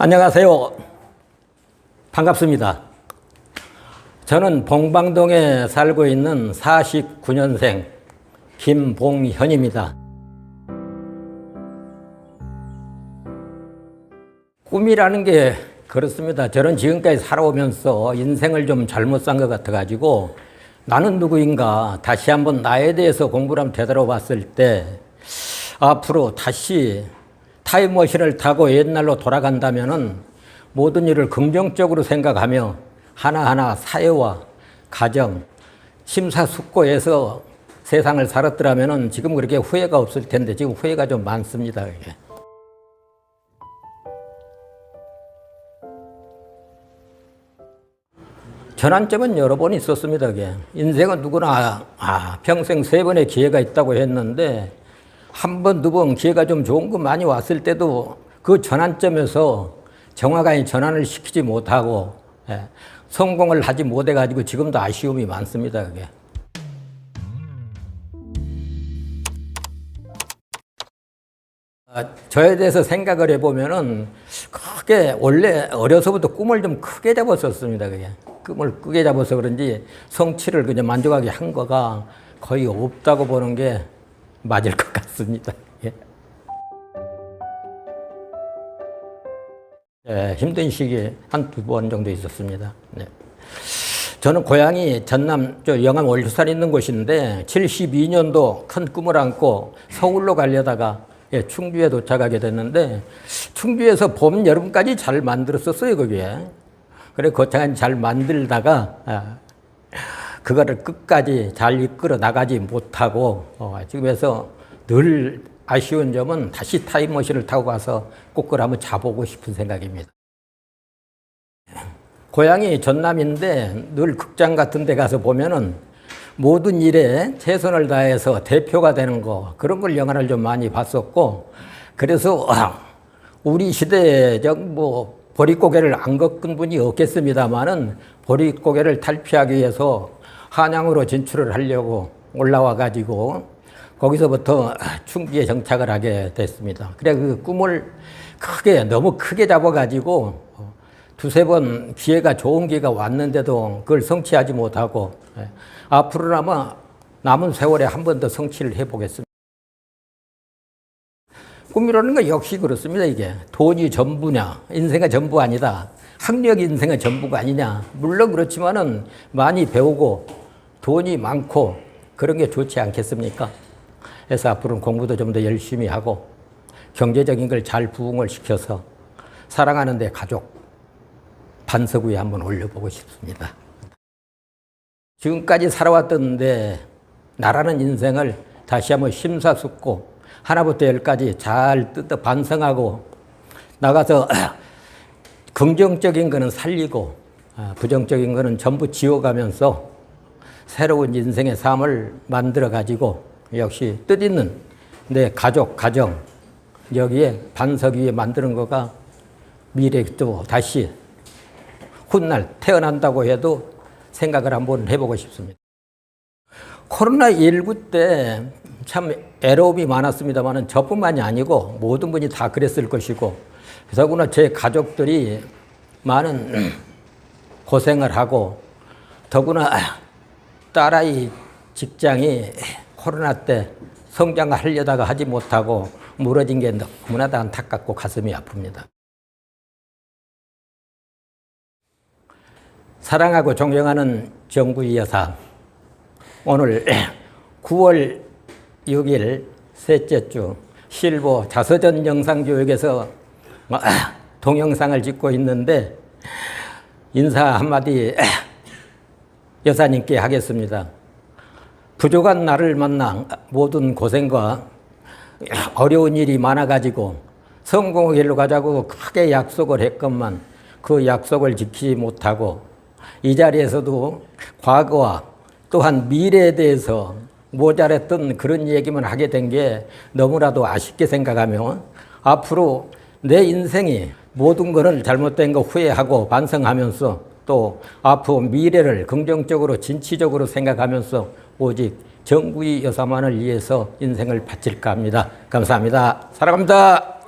안녕하세요. 반갑습니다. 저는 봉방동에 살고 있는 49년생 김봉현입니다. 꿈이라는 게 그렇습니다. 저는 지금까지 살아오면서 인생을 좀 잘못 산 것 같아가지고 나는 누구인가 다시 한번 나에 대해서 공부를 한번 되돌아봤을 때 앞으로 다시 타임머신을 타고 옛날로 돌아간다면은 모든 일을 긍정적으로 생각하며 하나하나 사회와 가정, 심사숙고해서 세상을 살았더라면은 지금 그렇게 후회가 없을 텐데 지금 후회가 좀 많습니다. 이게. 전환점은 여러 번 있었습니다. 그게. 인생은 누구나 아, 평생 세 번의 기회가 있다고 했는데 한 번, 두 번 기회가 좀 좋은 거 많이 왔을 때도 그 전환점에서 정확하게 전환을 시키지 못하고 예, 성공을 하지 못해가지고 지금도 아쉬움이 많습니다. 그게. 아, 저에 대해서 생각을 해보면은 크게 원래 어려서부터 꿈을 좀 크게 잡았었습니다. 그게 꿈을 크게 잡아서 그런지 성취를 그냥 만족하게 한 거가 거의 없다고 보는 게 맞을 것 같 습니다. 예. 예, 힘든 시기에 한 두 번 정도 있었습니다. 네. 저는 고향이 전남 저 영암 월주산에 있는 곳인데 72년도 큰 꿈을 안고 서울로 가려다가 예, 충주에 도착하게 됐는데 충주에서 봄 여름까지 잘 만들었었어요 거기에. 그래 거창한 잘 만들다가 아, 그거를 끝까지 잘 이끌어 나가지 못하고 어, 지금에서 늘 아쉬운 점은 다시 타임머신을 타고 가서 꼭 그걸 한번 자보고 싶은 생각입니다. 고향이 전남인데 늘 극장 같은 데 가서 보면은 모든 일에 최선을 다해서 대표가 되는 거 그런 걸 영화를 좀 많이 봤었고 그래서 우리 시대적 뭐 보릿고개를 안 겪은 분이 없겠습니다만은 보릿고개를 탈피하기 위해서 한양으로 진출을 하려고 올라와 가지고 거기서부터 충주에 정착을 하게 됐습니다. 그래 그 꿈을 크게 너무 크게 잡아 가지고 두세 번 기회가 좋은 기회가 왔는데도 그걸 성취하지 못하고 예, 앞으로는 아마 남은 세월에 한 번 더 성취를 해보겠습니다. 꿈이라는 건 역시 그렇습니다. 이게 돈이 전부냐 인생의 전부 아니다. 학력이 인생의 전부가 아니냐. 물론 그렇지만은 많이 배우고 돈이 많고 그런 게 좋지 않겠습니까? 그래서 앞으로는 공부도 좀 더 열심히 하고 경제적인 걸 잘 부응을 시켜서 사랑하는 데 가족 반석 위에 한번 올려보고 싶습니다. 지금까지 살아왔던데 나라는 인생을 다시 한번 심사숙고 하나부터 열까지 잘 뜯어 반성하고 나가서 긍정적인 거는 살리고 아, 부정적인 거는 전부 지워가면서 새로운 인생의 삶을 만들어 가지고 역시 뜻 있는 내 가족, 가정 여기에 반석 위에 만드는 거가 미래에 또 다시 훗날 태어난다고 해도 생각을 한번 해보고 싶습니다. 코로나19 때 참 애로움이 많았습니다만 저뿐만이 아니고 모든 분이 다 그랬을 것이고 더구나 제 가족들이 많은 고생을 하고 더구나 딸아이 직장이 코로나 때 성장하려다가 하지 못하고 무너진 게 너무나도 안타깝고 가슴이 아픕니다. 사랑하고 존경하는 정구이 여사, 오늘 9월 6일 셋째 주 실보 자서전 영상교육에서 동영상을 찍고 있는데 인사 한마디 여사님께 하겠습니다. 부족한 나를 만나 모든 고생과 어려운 일이 많아가지고 성공의 길로 가자고 크게 약속을 했건만 그 약속을 지키지 못하고 이 자리에서도 과거와 또한 미래에 대해서 모자랐던 그런 얘기만 하게 된 게 너무나도 아쉽게 생각하며 앞으로 내 인생이 모든 것을 잘못된 거 후회하고 반성하면서 또 앞으로 미래를 긍정적으로 진취적으로 생각하면서 오직 정구이 여사만을 위해서 인생을 바칠까 합니다. 감사합니다. 사랑합니다.